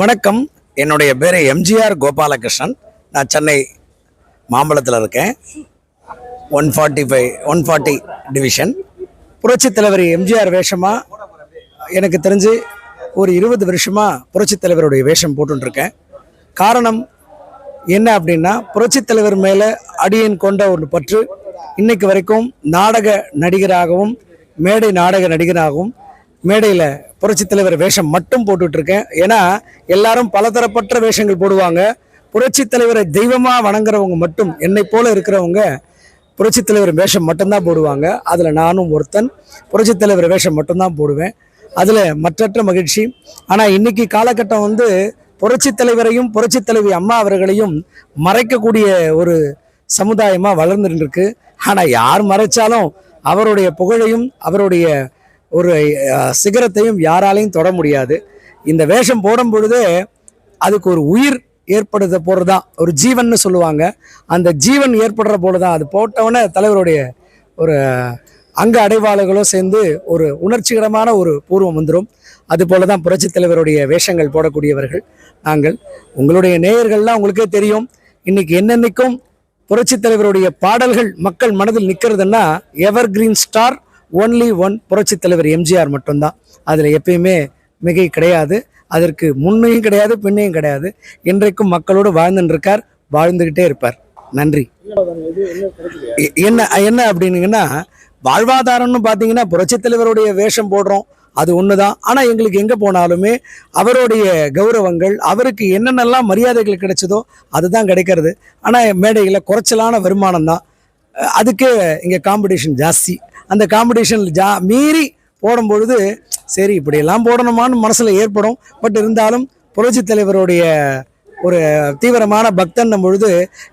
வணக்கம். என்னுடைய பேர் எம்ஜிஆர் கோபாலகிருஷ்ணன். நான் சென்னை மாம்பழத்தில் இருக்கேன். One forty five one forty division. புரட்சித் தலைவர் எம்ஜிஆர் வேஷமாக எனக்கு தெரிஞ்சு ஒரு இருபது வருஷமாக புரட்சித் தலைவருடைய வேஷம் போட்டுருக்கேன் காரணம் என்ன அப்படின்னா புரட்சித் தலைவர் மேலே அடியன் கொண்ட ஒரு பற்று இன்னைக்கு வரைக்கும் நாடக நடிகராகவும் மேடை நாடக நடிகராகவும் மேடையில் புரட்சி தலைவர் வேஷம் மட்டும் போட்டுட்டு இருக்கேன் ஏன்னா எல்லாரும் பலதரப்பட்ட வேஷங்கள் போடுவாங்க. புரட்சித் தலைவரை தெய்வமாக வணங்குறவங்க மட்டும் என்னை போல இருக்கிறவங்க புரட்சித் தலைவர் வேஷம் மட்டும்தான் போடுவாங்க. அதில் நானும் ஒருத்தன். புரட்சித் தலைவர் வேஷம் மட்டும்தான் போடுவேன். அதில் மற்றற்ற மகிழ்ச்சி. ஆனால் இன்னைக்கு காலகட்டம் வந்து புரட்சித் தலைவரையும் புரட்சி தலைவி அம்மா அவர்களையும் மறைக்கக்கூடிய ஒரு சமுதாயமாக வளர்ந்துருக்கு ஆனால் யார் மறைச்சாலும் அவருடைய புகழையும் அவருடைய ஒரு சிகரத்தையும் யாராலையும் தொட முடியாது. இந்த வேஷம் போடும் பொழுதே அதுக்கு ஒரு உயிர் ஏற்படுத்த போகிறதான் ஒரு ஜீவன்னு சொல்லுவாங்க. அந்த ஜீவன் ஏற்படுற போல தான் அது போட்டவொடனே தலைவருடைய ஒரு அங்க அடைவாளர்களும் சேர்ந்து ஒரு உணர்ச்சிகரமான ஒரு பூர்வம் வந்துடும் அதுபோல தான் புரட்சித் தலைவருடைய வேஷங்கள் போடக்கூடியவர்கள் நாங்கள். உங்களுடைய நேயர்கள்லாம் உங்களுக்கே தெரியும். இன்னைக்கு என்னென்னைக்கும் புரட்சித் தலைவருடைய பாடல்கள் மக்கள் மனதில் நிற்கிறதுன்னா evergreen star only one புரட்சி தலைவர் எம்ஜிஆர் மட்டும்தான். அதில் எப்பயுமே மிகை கிடையாது. அதற்கு முன்னையும் கிடையாது பின்னையும் கிடையாது. இன்றைக்கும் மக்களோடு வாழ்ந்துட்டு இருக்கார் இருப்பார். நன்றி. எ- என்ன என்ன அப்படின்னீங்கன்னா வாழ்வாதாரம்னு பார்த்தீங்கன்னா புரட்சி தலைவருடைய வேஷம் போடுறோம். அது ஒன்று தான் ஆனால் எங்களுக்கு எங்கே போனாலுமே அவருடைய கௌரவங்கள் அவருக்கு என்னென்னலாம் மரியாதைகள் கிடைச்சதோ அதுதான் கிடைக்கிறது. ஆனால் மேடையில் குறைச்சலான வருமானம் தான் அதுக்கு இங்கே காம்படிஷன் ஜாஸ்தி. அந்த காம்படிஷன் ஜா மீறி போடும்பொழுது சரி இப்படியெல்லாம் போடணுமான்னு மனசில் ஏற்படும். பட் இருந்தாலும் புரட்சித் தலைவருடைய ஒரு தீவிரமான பக்தன்னும் பொழுது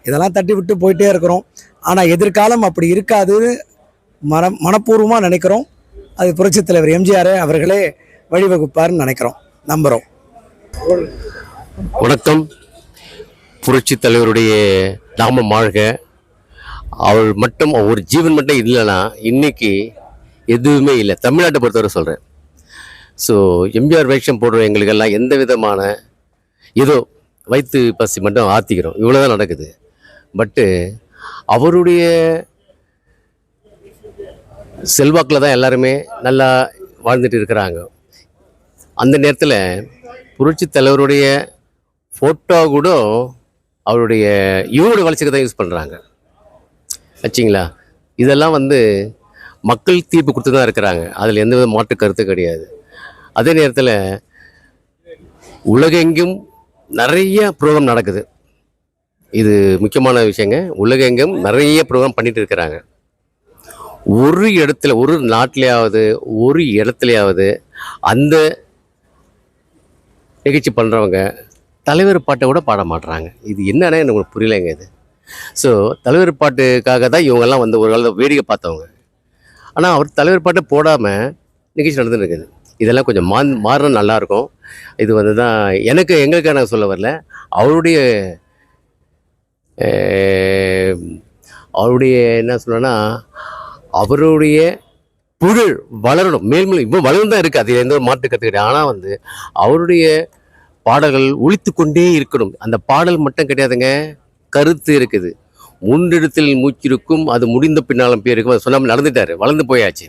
இதெல்லாம் தட்டி விட்டு போயிட்டே இருக்கிறோம். ஆனால் எதிர்காலம் அப்படி இருக்காது. மன மனப்பூர்வமாக நினைக்கிறோம். அது புரட்சித் தலைவர் எம்ஜிஆர் அவர்களே வழிவகுப்பார்னு நினைக்கிறோம். நம்புகிறோம் வணக்கம். புரட்சி தலைவருடைய நாமம் வாழ்க அவள் மட்டும் ஒரு ஜீவன் மட்டும் இல்லைன்னா இன்னைக்கு எதுவுமே இல்லை. தமிழ்நாட்டை பொறுத்தவரை சொல்கிறேன் ஸோ எம்ஜிஆர் வேஷம் போடுற எங்களுக்கெல்லாம் எந்த விதமான ஏதோ வயிற்று பசி மட்டும் ஆத்திக்கிறோம். இவ்வளோ தான் நடக்குது. பட்டு அவருடைய செல்வாக்கில் தான் எல்லாருமே நல்லா வாழ்ந்துட்டு இருக்கிறாங்க. அந்த நேரத்தில் புரட்சி தலைவருடைய ஃபோட்டோ கூட அவருடைய இவரோட வளர்ச்சிக்கு தான் யூஸ் பண்ணுறாங்க ஆச்சுங்களா இதெல்லாம் வந்து மக்கள் தீர்ப்பு கொடுத்து தான் இருக்கிறாங்க. அதில் எந்த வித மாற்று கருத்து கிடையாது. அதே நேரத்தில் உலகெங்கும் நிறைய ப்ரோக்ராம் நடக்குது. இது முக்கியமான விஷயங்க. உலகெங்கும் நிறைய ப்ரோக்ராம் பண்ணிட்டு இருக்கிறாங்க. ஒரு இடத்துல ஒரு நாட்டிலேயாவது ஒரு இடத்துலையாவது அந்த நிகழ்ச்சி பண்ணுறவங்க தலைவர் பாட்டை கூட பாட மாட்றாங்க. இது என்னன்னா எனக்கு புரியலைங்க இது. ஸோ தலைவர் பாட்டுக்காக தான் இவங்கெல்லாம் வந்து ஒரு காலத்தில் வேடிக்கை பார்த்தவங்க. ஆனால் அவர் தலைவர் பாட்டை போடாமல் நிகழ்ச்சி நடந்துட்டு இருக்குது. இதெல்லாம் கொஞ்சம் மா மாறினா நல்லாயிருக்கும். இது வந்து தான் எனக்கு எங்களுக்காக நான் சொல்ல வரல. அவருடைய அவருடைய என்ன சொல்லணும்னா அவருடைய புகழ் வளரணும். மேல்மேலும் இப்போ வளர்ந்து தான் இருக்குது அது எந்த ஒரு மாற்று கற்றுக்கிட்டேன் ஆனால் வந்து அவருடைய பாடல்கள் ஒழித்து கொண்டே இருக்கணும். அந்த பாடல் மட்டும் கிடையாதுங்க. கருத்து இருக்குது. முன்னிடத்தில் மூச்சிருக்கும் அது முடிந்த பின்னாலும் பேருக்கும் அது சொல்லாமல் நடந்துட்டார். வளர்ந்து போயாச்சு.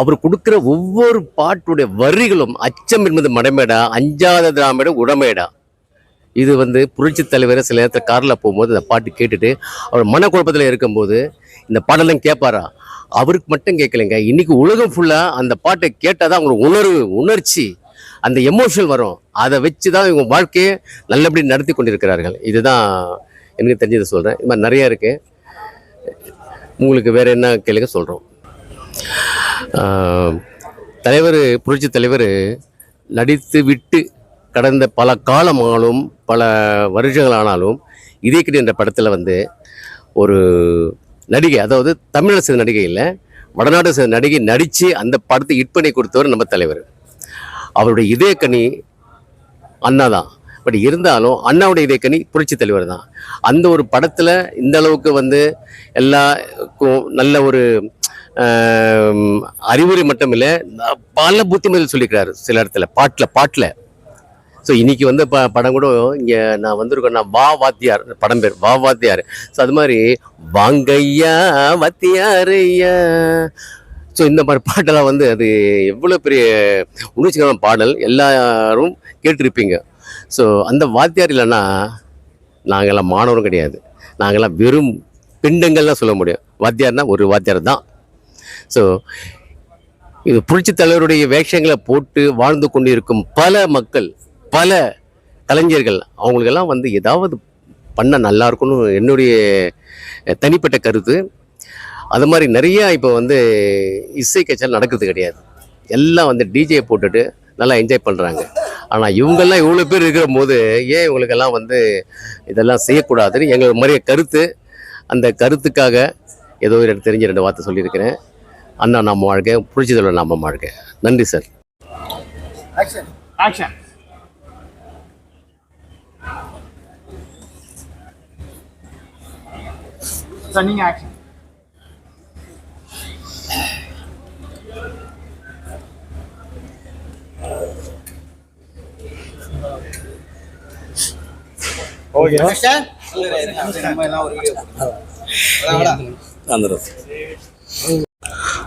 அவர் கொடுக்குற ஒவ்வொரு பாட்டுடைய வரிகளும் அச்சம் என்பது மடமேடா அஞ்சாத திராமிட உடமேடா. இது வந்து புரட்சி தலைவர் சில நேரத்தில் காரில் போகும்போது அந்த பாட்டு கேட்டுட்டு அவர் மனக்குழப்பத்தில் இருக்கும்போது இந்த பாடலாம் கேட்பாரா? அவருக்கு மட்டும் கேட்கலைங்க. இன்னைக்கு உலகம் ஃபுல்லாக அந்த பாட்டை கேட்டால் தான் அவங்களுக்கு உணர்வு உணர்ச்சி அந்த எமோஷன் வரும். அதை வச்சு தான் இவங்க வாழ்க்கையை நல்லபடி நடத்தி கொண்டிருக்கிறார்கள். இதுதான் எனக்கு தெரிஞ்சதை சொல்கிறேன் இது மாதிரி நிறையா இருக்குது உங்களுக்கு வேறு என்ன கேளுங்க சொல்கிறோம் தலைவர் புரட்சி தலைவர் நடித்து விட்டு கடந்த பல காலமானாலும் பல வருஷங்களானாலும் இதே கிட்ட என்ற படத்தில் வந்து ஒரு நடிகை அதாவது தமிழர் சேர்ந்த நடிகை இல்லை வடநாடு சேர்ந்த நடிகை நடித்து அந்த படத்தை ஹிட் பண்ணி கொடுத்தவர் நம்ம தலைவர். அவருடைய இதயக்கனி அண்ணா தான் பட் இருந்தாலும் அண்ணாவுடைய இதயக்கனி புரட்சி தலைவர் தான். அந்த ஒரு படத்தில் இந்த அளவுக்கு வந்து எல்லாருக்கும் நல்ல ஒரு அறிவுரை மட்டும் இல்லை பல புத்திமதிகள் சொல்லிக்கிறாரு சில இடத்துல பாட்டில் பாட்டில். ஸோ இன்றைக்கி வந்து ப படம் கூட இங்கே நான் வந்திருக்கேன் நான் வா வாத்தியார் படம் பேர் வா வாத்தியார். ஸோ அது மாதிரி வாங்கையா வாத்தியார் ஐயா ஸோ இந்த மாதிரி பாட்டெல்லாம் வந்து அது எவ்வளோ பெரிய உணர்ச்சிகரமான பாடல் எல்லாரும் கேட்டிருப்பீங்க. ஸோ அந்த வாத்தியார் இல்லைன்னா நாங்கள்லாம் மாணவரும் கிடையாது. நாங்கள்லாம் வெறும் பிண்டங்கள்லாம் சொல்ல முடியும். வாத்தியார்னா ஒரு வாத்தியார் தான். ஸோ இது புரட்சி தலைவருடைய வேஷங்களை போட்டு வாழ்ந்து கொண்டிருக்கும் பல மக்கள் பல கலைஞர்கள் அவங்களுக்கெல்லாம் வந்து ஏதாவது பண்ண நல்லா இருக்கும்னு என்னுடைய தனிப்பட்ட கருத்து. அது மாதிரி நிறையா இப்போ வந்து இசை கச்சல் நடக்கிறது கிடையாது. எல்லாம் வந்து டிஜே போட்டுட்டு நல்லா என்ஜாய் பண்ணுறாங்க ஆனால் இவங்கெல்லாம் இவ்வளோ பேர் இருக்கிற போது ஏன் இவங்களுக்கெல்லாம் வந்து இதெல்லாம் செய்யக்கூடாதுன்னு எங்கள் மாதிரிய கருத்து. அந்த கருத்துக்காக ஏதோ ஒரு எனக்கு தெரிஞ்ச ரெண்டு வார்த்தை சொல்லியிருக்கிறேன். அண்ணா நம்ம வாழ்க்கை புரட்சித்தலைவர் நம்ம வாழ்க்கை நன்றி சார். ஆக்ஷன் சார் நீங்க ஆக்ஷன்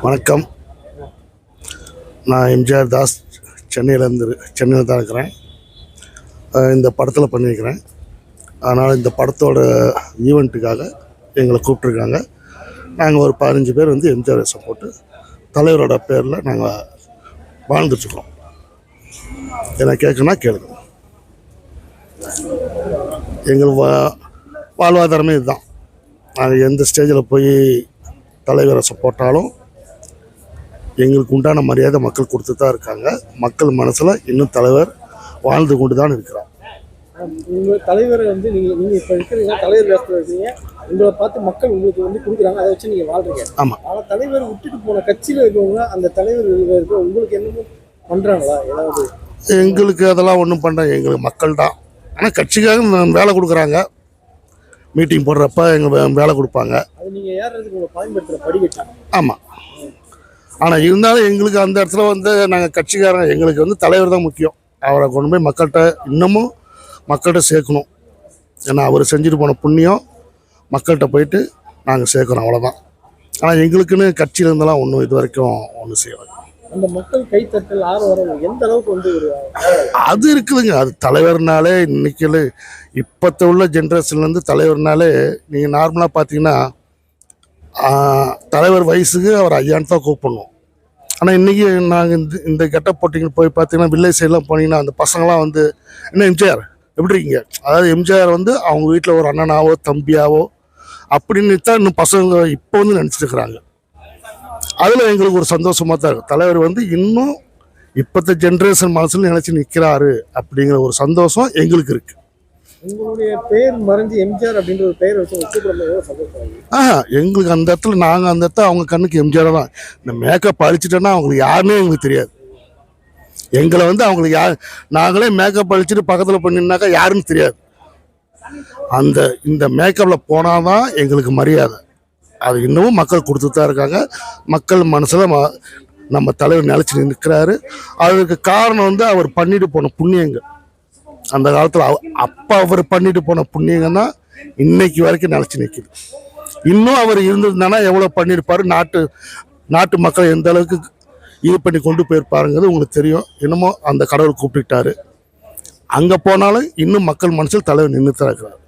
வணக்கம். நான் எம்ஜிஆர் தாஸ் சென்னையிலேருந்து சென்னையில் தான் இருக்கிறேன். இந்த படத்தில் பண்ணியிருக்கிறேன். அதனால் இந்த படத்தோட ஈவெண்ட்டுக்காக எங்களை கூப்பிட்ருக்காங்க நாங்கள் ஒரு பதினஞ்சு பேர் வந்து எம்ஜிஆர் வேஷம் போட்டு தலைவரோட பேரில் நாங்கள் வாழ்ந்துட்டுருக்கோம். என்ன கேட்குன்னா கேளுங்க. எங்கள் வா வாழ்வாதாரமே இதுதான். நாங்கள் எந்த ஸ்டேஜில் போய் தலைவரை போட்டாலும் எங்களுக்கு உண்டான மரியாதை மக்கள் கொடுத்து தான் இருக்காங்க. மக்கள் மனசில் இன்னும் தலைவர் வாழ்ந்து கொண்டு தான் இருக்கிறார். உங்க தலைவரை வந்து நீங்க நீங்க இப்ப இருக்கிறீங்க தலைவர் இருக்கீங்க. உங்களை பார்த்து மக்கள் உங்களுக்கு வந்து கொடுக்குறாங்க. அதை வச்சு நீங்க வாழ்றீங்க. ஆமாம் ஆனா தலைவர் விட்டுட்டு போன கட்சியில இருக்கவங்க அந்த தலைவர் இருக்க உங்களுக்கு என்னமோ பண்றாங்களா? ஏதாவது எங்களுக்கு அதெல்லாம் ஒன்றும் பண்ண எங்களுக்கு மக்கள் தான் ஆனால் கட்சிக்காக வேலை கொடுக்குறாங்க. மீட்டிங் போடுறப்ப எங்கள் வேலை கொடுப்பாங்க. ஆமாம் ஆனால் இருந்தாலும் எங்களுக்கு அந்த இடத்துல வந்து நாங்கள் கட்சிக்காரங்க எங்களுக்கு வந்து தலைவர் தான் முக்கியம். அவரை கொண்டு போய் மக்கள்கிட்ட இன்னமும் மக்கள்கிட்ட சேர்க்கணும். ஏன்னா அவர் செஞ்சுட்டு போன புண்ணியம் மக்கள்கிட்ட போயிட்டு நாங்கள் சேர்க்குறோம் அவ்வளோதான் ஆனால் எங்களுக்குன்னு கட்சியில இருந்தெல்லாம் ஒன்றும் இது வரைக்கும் ஒன்றும் செய்யலை. அந்த மக்கள் கைத்தட்டல் ஆர்வம் எந்த அளவுக்கு வந்து ஒரு அது இருக்குதுங்க. அது தலைவர்னாலே இன்னைக்கு இப்போத்த உள்ள ஜென்ரேஷன்லேருந்து தலைவர்னாலே நீங்கள் நார்மலாக பார்த்தீங்கன்னா தலைவர் வயசுக்கு அவர் ஐயான்னு தான் கூப்பிடணும். ஆனால் இன்றைக்கி நாங்கள் இந்த இந்த கெட்டப் போட்டிங்க போய் பார்த்தீங்கன்னா வில்லேஜ் சைட்லாம் போனீங்கன்னா அந்த பசங்களாம் வந்து என்ன எம்ஜிஆர் எப்படி இருக்கீங்க? அதாவது எம்ஜிஆர் வந்து அவங்க வீட்டில் ஒரு அண்ணனாவோ தம்பியாவோ அப்படின்னு தான் இன்னும் பசங்க இப்போ வந்து நினச்சிட்டு இருக்கிறாங்க. அதில் எங்களுக்கு ஒரு சந்தோஷமாக தான் இருக்கும் தலைவர் வந்து இன்னும் இப்போத்த ஜென்ரேஷன் மனசில் நினச்சி நிற்கிறாரு அப்படிங்கிற ஒரு சந்தோஷம் எங்களுக்கு இருக்குது உங்களுடைய பேர் மறைஞ்சு எம்ஜிஆர் அப்படின்ற ஒரு பெயர் வச்சு. ஆஹா எங்களுக்கு அந்த இடத்துல நாங்கள் அந்த இடத்துல அவங்க கண்ணுக்கு எம்ஜிஆர் தான். இந்த மேக்கப் அழிச்சிட்டோன்னா அவங்களுக்கு யாருன்னே எங்களுக்கு தெரியாது. எங்களை வந்து அவங்களுக்கு யார் நாங்களே மேக்கப் அழிச்சிட்டு பக்கத்தில் பண்ணினாக்கா யாருன்னு தெரியாது. அந்த இந்த மேக்கப்பில் போனால் தான் எங்களுக்கு மரியாதை. அது இன்னமும் மக்கள் கொடுத்துட்டு தான் இருக்காங்க. மக்கள் மனசில் ம நம்ம தலைவர் நிலச்சி நிற்கிறாரு அதுக்கு காரணம் வந்து அவர் பண்ணிட்டு போன புண்ணியங்கள். அந்த காலத்தில் அவ அப்போ அவர் பண்ணிட்டு போன புண்ணியங்கள் தான் இன்னைக்கு வரைக்கும் நிலச்சி நிற்கிது இன்னும் அவர் இருந்திருந்தானா எவ்வளோ பண்ணியிருப்பாரு நாட்டு நாட்டு மக்கள் எந்த அளவுக்கு இது பண்ணி கொண்டு போயிருப்பாருங்கிறது உங்களுக்கு தெரியும். என்னமோ அந்த கடவுள் கூப்பிட்டுட்டாரு. அங்கே போனாலும் இன்னும் மக்கள் மனசில் தலைவர் நின்று தான் இருக்கிறார்.